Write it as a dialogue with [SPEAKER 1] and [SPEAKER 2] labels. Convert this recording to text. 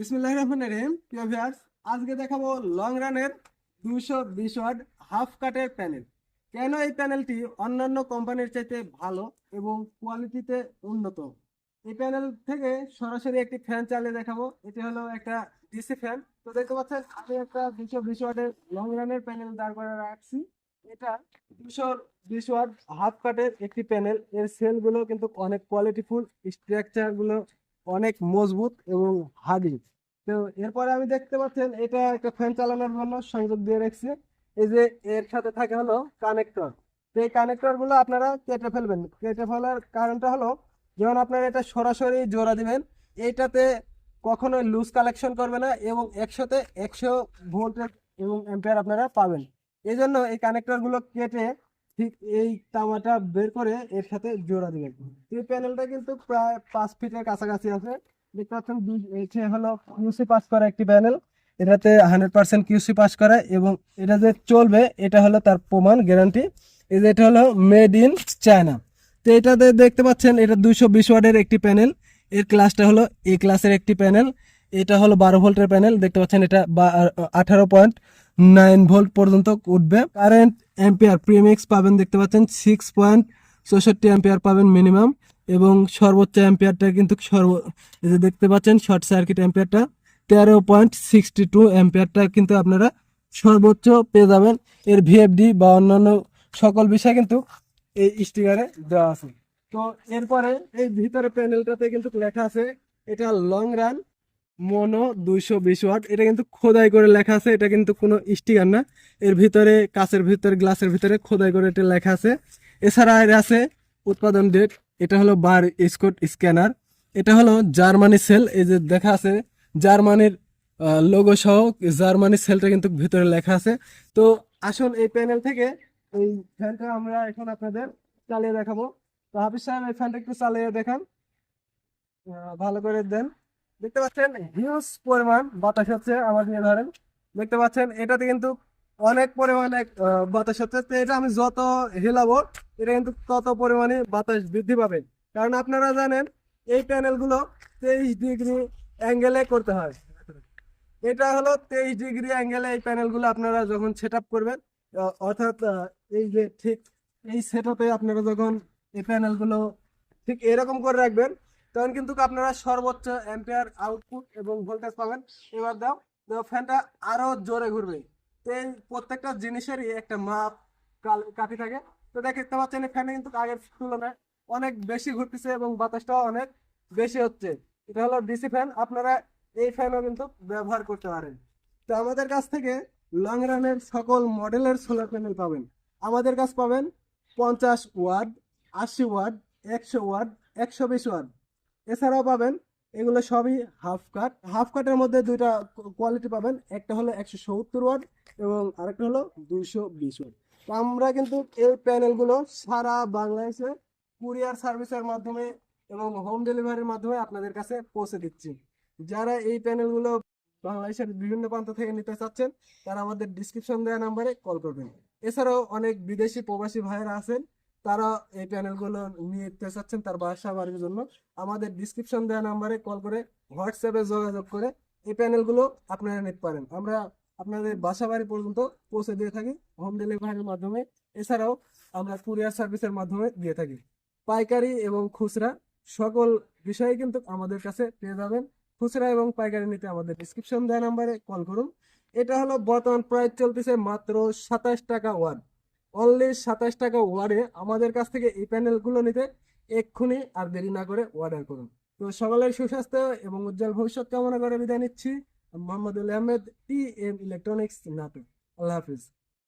[SPEAKER 1] বিসমুল্লাহ রহমান রহিম। প্রিয় ভিউয়ার্স আজকে দেখাবো লং রানের দুশো বিশ ওয়াট হাফ কাটের প্যানেল কেন এই প্যানেলটি অন্যান্য কোম্পানির চাইতে ভালো এবং কোয়ালিটিতে উন্নত? এই প্যানেল থেকে সরাসরি একটি ফ্যান চালিয়ে দেখাবো। এটি হলো একটা ডিসি ফ্যান তো দেখতে পাচ্ছেন, আমি একটা দুশো বিশ ওয়াটের লং রানের প্যানেল দাঁড় করে রাখছি। এটা দুশো বিশ ওয়াট হাফ কাটের একটি প্যানেল এর সেলগুলো কিন্তু অনেক কোয়ালিটিফুল স্ট্রাকচারগুলো অনেক মজবুত এবং হার্ডি। তো এরপরে আমি দেখতে পাচ্ছেন, এটা একটা ফ্যান চালানোর জন্য সংযোগ দিয়ে রেখেছি। এই যে এর সাথে থাকে হলো কানেক্টর। তো এই কানেক্টরগুলো আপনারা কেটে ফেলবেন। কেটে ফেলার কারণটা হলো যেমন আপনারা এটা সরাসরি জোড়া দিবেন, এইটাতে কখনোই লুজ কালেকশন করবে না এবং একশোতে একশো ভোল্টের এবং অ্যাম্পিয়ার আপনারা পাবেন। এই জন্য এই কানেক্টরগুলো কেটে ঠিক এই তামাটা বের করে এর সাথে জোড়া দিবেন। এই প্যানেলটা কিন্তু প্রায় পাঁচ ফিটের কাছাকাছি আছে। দেখতে পাচ্ছেন এটা হলো কিউসি পাস করা একটি প্যানেল। এটাতে হান্ড্রেড পার্সেন্ট কিউসি পাস করা এবং এটা যে চলবে, এটা হলো তার প্রমাণ গ্যারান্টি এই যে এটা হলো মেড ইন চায়না তো এটাতে দেখতে পাচ্ছেন, এটা দুইশো বিশ ওয়াটের একটি প্যানেল। এর ক্লাসটা হলো এ ক্লাসের একটি প্যানেল। এটা হলো বারো ভোল্টের প্যানেল। দেখতে পাচ্ছেন, এটা আঠারো পয়েন্ট নাইন ভোল্ট পর্যন্ত উঠবে। কারেন্ট অ্যাম্পিয়ার প্রিমিক্স পাবেন দেখতে পাচ্ছেন সিক্স পয়েন্ট চৌষট্টি অ্যাম্পিয়ার পাবেন মিনিমাম এবং সর্বোচ্চ অ্যাম্পিয়ারটা কিন্তু সর্ব যে দেখতে পাচ্ছেন শর্ট সার্কিট অ্যাম্পিয়ারটা, তেরো পয়েন্ট সিক্সটি টু অ্যাম্পিয়ারটা কিন্তু আপনারা সর্বোচ্চ পেয়ে যাবেন। এর ভিএফডি বা অন্যান্য সকল বিষয় কিন্তু এই স্টিকারে দেওয়া আছে। তো এরপরে এই ভিতরে প্যানেলটাতে কিন্তু লেখা আছে, এটা লং রান মোনো দুইশো বিশ ওয়াট, এটা কিন্তু খোদাই করে লেখা আছে, এটা কিন্তু কোনো স্টিকার না। এর ভিতরে, কাঁচের ভিতরে, গ্লাসের ভিতরে খোদাই করে এটা লেখা আছে। এছাড়া এর আছে উৎপাদন ডেট এটা হলো বার স্কোট স্ক্যানার। এটা হলো জার্মানি সেল, এই যে দেখা আছে, জার্মানির লোগো সহ জার্মানি সেলটা কিন্তু ভিতরে লেখা আছে। তো আসুন এই প্যানেল থেকে, এই ফ্যানটা আমরা এখন আপনাদের চালিয়ে দেখাবো। তো হাফিজ সাহেব, এই ফ্যানটা একটু চালিয়ে দেখান। ভালো করে দেন। দেখতে পাচ্ছেন? হিউজ পরিমাণ বাতাস হচ্ছে আমার দিয়ে ধরেন। দেখতে পাচ্ছেন? এটাতে কিন্তু অনেক পরিমাণে বাতাস হচ্ছে। তো এটা আমি যত হেলাবো, এটা কিন্তু তত পরিমাণে বাতাস বৃদ্ধি পাবে। কারণ আপনারা জানেন, এই প্যানেলগুলো তেইশ ডিগ্রি অ্যাঙ্গেলে করতে হয়। এটা হলো তেইশ ডিগ্রি অ্যাঙ্গেলে এই প্যানেলগুলো আপনারা যখন সেট করবেন অর্থাৎ এই যে ঠিক এই সেট আপে আপনারা যখন এই প্যানেলগুলো ঠিক এরকম করে রাখবেন তখন কিন্তু আপনারা সর্বোচ্চ অ্যাম্পিয়ার আউটপুট এবং ভোল্টেজ পাবেন। এবার দাও ফ্যানটা আরও জোরে ঘুরবে। তো এই প্রত্যেকটা জিনিসেরই একটা মাপ কাঠি থাকে। তো দেখতে পাচ্ছেন, এই ফ্যানে কিন্তু আগের তুলনায় অনেক বেশি ঘুরতেছে এবং বাতাসটাও অনেক বেশি হচ্ছে। এটা হলো ডিসি ফ্যান আপনারা এই ফ্যানও কিন্তু ব্যবহার করতে পারেন। তো আমাদের কাছ থেকে লং রানের সকল মডেলের সোলার প্যানেল পাবেন। আমাদের কাছ পাবেন পঞ্চাশ ওয়াট, আশি ওয়াট, একশো ওয়াট, একশো বিশ ওয়াট। এছাড়াও পাবেন, এগুলো সবই হাফ কাট হাফ কাটের মধ্যে দুইটা কোয়ালিটি পাবেন, একটা হলো একশো সত্তর ওয়াট এবং আরেকটা হলো দুইশো বিশ ওয়াট। আমরা কিন্তু এই প্যানেলগুলো সারা বাংলাদেশে কুরিয়ার সার্ভিসের মাধ্যমে এবং হোম ডেলিভারির মাধ্যমে আপনাদের কাছে পৌঁছে দিচ্ছি। যারা এই প্যানেলগুলো বাংলাদেশের বিভিন্ন প্রান্ত থেকে নিতে চাচ্ছেন, তারা আমাদের ডিসক্রিপশন দেওয়া নাম্বারে কল করবেন। এছাড়াও অনেক বিদেশি প্রবাসী ভাইয়েরা আছেন তারা এই প্যানেলগুলো নিতে চাচ্ছেন তার বাসা বাড়ির জন্য। আমাদের ডিসক্রিপশন দেওয়া নাম্বারে কল করে হোয়াটসঅ্যাপে যোগাযোগ করে এই প্যানেলগুলো আপনারা নিতে পারেন। আমরা আপনাদের বাসা বাড়ি পর্যন্ত পৌঁছে দিয়ে থাকি হোম ডেলিভারির মাধ্যমে। এছাড়াও আমরা কুরিয়ার সার্ভিসের মাধ্যমে দিয়ে থাকি। পাইকারি এবং খুচরা সকল বিষয়ে কিন্তু আমাদের কাছে পেয়ে যাবেন। খুচরা এবং পাইকারি নিতে আমাদের ডিসক্রিপশন দেওয়া নাম্বারে কল করুন। এটা হলো বর্তমান প্রাইস চলতেছে মাত্র সাতাশ টাকা ওয়াট অনলি সাতাশ টাকা ওয়ার্ডে আমাদের কাছ থেকে এই প্যানেলগুলো নিতে এক্ষুনি আর দেরি না করে অর্ডার করুন। তো সকলের সুস্বাস্থ্য এবং উজ্জ্বল ভবিষ্যৎ কামনা করে বিদায় নিচ্ছি। Mohammadul Ahmed T M electronics নাটক আল্লাহ হাফিজ।